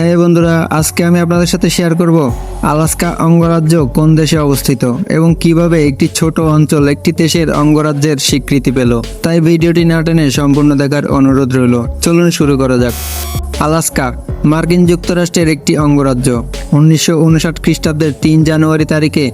হ্যাঁ বন্ধুরা, আজকে আমি আপনাদের সাথে শেয়ার করব আলাস্কা অঙ্গরাজ্য কোন দেশে অবস্থিত এবং কীভাবে একটি ছোট অঞ্চল একটি দেশের অঙ্গরাজ্যের স্বীকৃতি পেল। তাই ভিডিওটি না টেনে সম্পূর্ণ দেখার অনুরোধ রইল। চলুন শুরু করা যাক। আলাস্কা মার্কিন যুক্তরাষ্ট্রের একটি অঙ্গরাজ্য। উনিশশো উনষাট খ্রিস্টাব্দের তিন জানুয়ারি তারিখে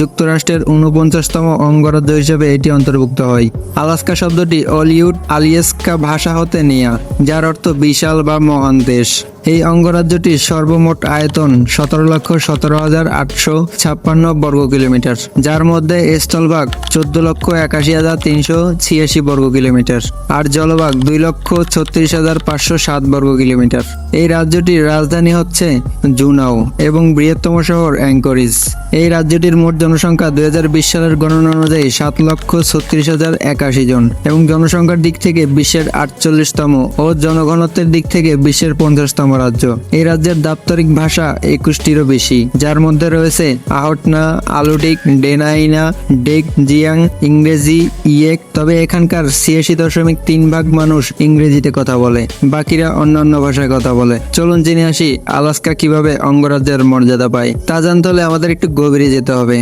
যুক্তরাষ্ট্রের উনপঞ্চাশতম অঙ্গরাজ্য হিসেবে এটি অন্তর্ভুক্ত হয়। আলাস্কা শব্দটি অলিউড আলিয়েস্কা ভাষা হতে নেয়া, যার অর্থ বিশাল বা মহান দেশ। এই অঙ্গরাজ্যটির সর্বমোট আয়তন সতেরো লক্ষ সতেরো হাজার আটশো ছাপ্পান্ন বর্গ কিলোমিটার, যার মধ্যে স্থলভাগ চোদ্দ লক্ষ একাশি হাজার তিনশো ছিয়াশি বর্গ কিলোমিটার, আর জলভাগ দুই লক্ষ ছত্রিশ হাজার পাঁচশো সাত বর্গ কিলোমিটার। এই রাজ্যটির রাজধানী হচ্ছে জুনাও এবং বৃহত্তম শহর অ্যাঙ্করিজ। এই রাজ্যটির মোট জনসংখ্যা দুই সালের গণনা অনুযায়ী সাত লক্ষ ছত্রিশ হাজার একাশি জন এবং জনসংখ্যার দিক থেকে বিশ্বের আটচল্লিশতম ও জনঘনত্বের দিক থেকে বিশ্বের পঞ্চাশতম রাজ্য। এই রাজ্যের দাপ্তরিক ভাষা একুশটিরও বেশি, যার মধ্যে রয়েছে আহটনা আলুডিক ডেনাইনা, ডেক, জিয়াং, ইংরেজি, ইয়েক, তবে এখানকার ছিয়াশি দশমিক তিন ভাগ মানুষ ইংরেজিতে কথা বলে, বাকিরা অন্যান্য ভাষায় কথা বলে। চলুন জেনে আসি আলাস্কা কীভাবে অঙ্গরাজ্যের মর্যাদা পায় তা জানতে হলে আমাদের একটু গভীরে যেতে হবে।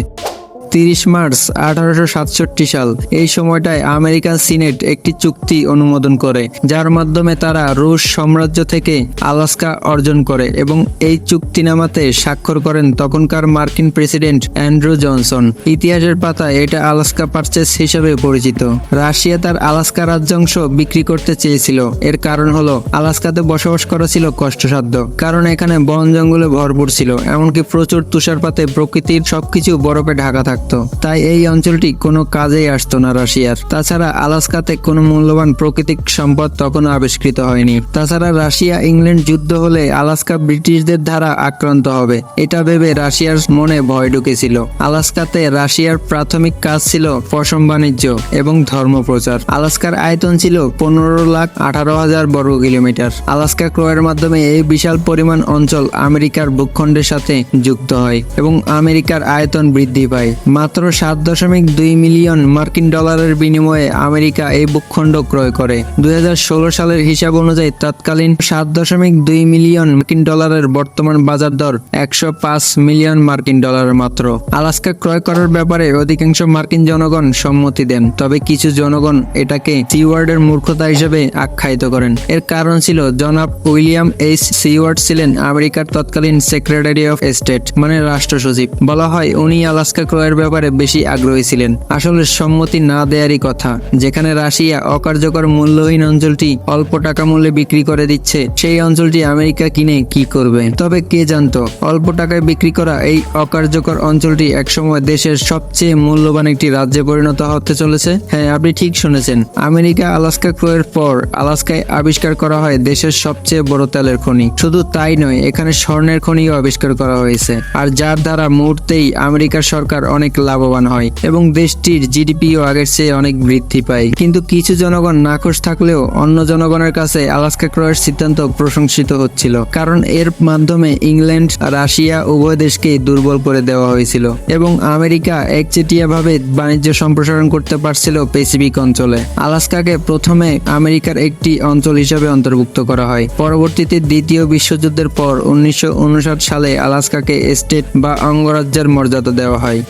তিরিশ মার্চ আঠারোশো সাতষট্টি সাল। এই সময়টায় আমেরিকান সিনেট একটি চুক্তি অনুমোদন করে, যার মাধ্যমে তারা রুশ সাম্রাজ্য থেকে আলাস্কা অর্জন করে এবং এই চুক্তিনামাতে স্বাক্ষর করেন তখনকার মার্কিন প্রেসিডেন্ট অ্যান্ড্রু জনসন। ইতিহাসের পাতায় এটা আলাস্কা পারচেস হিসেবে পরিচিত। রাশিয়া তার আলাস্কা রাজ্যাংশ বিক্রি করতে চেয়েছিল। এর কারণ হলো, আলাস্কাতে বসবাস করা ছিল কষ্টসাধ্য। কারণ এখানে বন জঙ্গলে ভরপুর ছিল, এমনকি প্রচুর তুষারপাতে প্রকৃতির সবকিছু বরফে ঢাকা থাকতো। তাই এই অঞ্চলটি কোনো কাজেই আসতো না রাশিয়ার। তাছাড়া আলাস্কাতে কোনো মূল্যবান প্রাকৃতিক সম্পদ তখনও আবিষ্কৃত হয়নি। তাছাড়া রাশিয়া ইংল্যান্ড যুদ্ধ হলে আলাস্কা ব্রিটিশদের দ্বারা আক্রান্ত হবে। এটা ভেবে রাশিয়ার মনে ভয় ঢুকেছিল। আলাস্কাতে রাশিয়ার প্রাথমিক কাজ ছিল পশম বাণিজ্য এবং ধর্ম প্রচার। আলাস্কার আয়তন ছিল পনেরো লাখ আঠারো হাজার বর্গ কিলোমিটার। আলাস্কা ক্রয়ের মাধ্যমে এই বিশাল পরিমাণ অঞ্চল আমেরিকার ভূখণ্ডের সাথে যুক্ত হয় এবং আমেরিকার আয়তন বৃদ্ধি পায়। মাত্র সাত দশমিক দুই মিলিয়ন মার্কিন ডলারের বিনিময়ে আমেরিকা এই ভূখণ্ড ক্রয় করে। দুই হাজার ষোলো সালের হিসাব অনুযায়ী তৎকালীন সাত দশমিক দুই মিলিয়ন মার্কিন ডলারের বর্তমান বাজার দর একশো পাঁচ মিলিয়ন মার্কিন ডলার মাত্র। আলাস্কা ক্রয় করার ব্যাপারে অধিকাংশ মার্কিন জনগণ সম্মতি দেন, তবে কিছু জনগণ এটাকে সিওয়ার্ডের মূর্খতা হিসেবে আখ্যায়িত করেন। এর কারণ ছিল, জনাব উইলিয়াম এইচ সিওয়ার্ড ছিলেন আমেরিকার তৎকালীন সেক্রেটারি অফ স্টেট মানে রাষ্ট্র সচিব বলা হয়, উনি আলাস্কা ক্রয়ের ব্যাপারে বেশি আগ্রহী ছিলেন। আসলে সম্মতি না দেয়ারই কথা। যেখানে রাশিয়া অকার্যকর মূল্যহীন অঞ্চলটি অল্প টাকা মূল্যে বিক্রি করে দিচ্ছে, সেই অঞ্চলটি আমেরিকা কিনে কি করবে? তবে কে জানতো, অল্প টাকায় বিক্রি করা এই অকার্যকর অঞ্চলটি একসময় দেশের সবচেয়ে মূল্যবান একটি রাজ্যে পরিণত হতে চলেছে? হ্যাঁ আপনি ঠিক শুনেছেন। আমেরিকা আলাস্কা ক্রয়ের পর আলাস্কায় আবিষ্কার করা হয় দেশের সবচেয়ে বড় তেলের খনি। শুধু তাই নয়, এখানে স্বর্ণের খনিও আবিষ্কার করা হয়েছে। আর যার দ্বারা মুহূর্তেই আমেরিকার সরকার অনেক লাভবান হয় এবং দেশটির জিডিপিও আগের চেয়ে অনেক বৃদ্ধি পায়। কিন্তু কিছু জনগণ নাখোশ থাকলেও অন্য জনগণের কাছে আলাস্কা ক্রয়ের সিদ্ধান্ত প্রশংসিত হচ্ছিল। কারণ এর মাধ্যমে ইংল্যান্ড, রাশিয়া উভয় দেশকে দুর্বল করে দেওয়া হয়েছিল এবং আমেরিকা একচেটিয়াভাবে বাণিজ্য সম্প্রসারণ করতে পারছিল প্যাসিফিক অঞ্চলে। আলাস্কাকে প্রথমে আমেরিকার একটি অঞ্চল হিসেবে অন্তর্ভুক্ত করা হয়। পরবর্তীতে দ্বিতীয় বিশ্বযুদ্ধের পর উনিশশো উনষাট সালে আলাস্কাকে স্টেট বা অঙ্গরাজ্যের মর্যাদা দেওয়া হয়।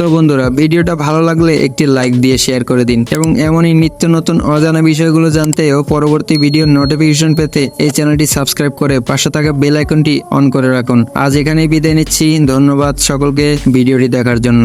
তো বন্ধুরা, ভিডিওটা ভালো লাগলে একটি লাইক দিয়ে শেয়ার করে দিন এবং এমনই নিত্য নতুন অজানা বিষয়গুলো জানতে ও পরবর্তী ভিডিওর নোটিফিকেশন পেতে এই চ্যানেলটি সাবস্ক্রাইব করে পাশে থাকা বেল আইকনটি অন করে রাখুন। আজ এখানেই বিদায় নিচ্ছি। ধন্যবাদ সকলকে ভিডিওটি দেখার জন্য।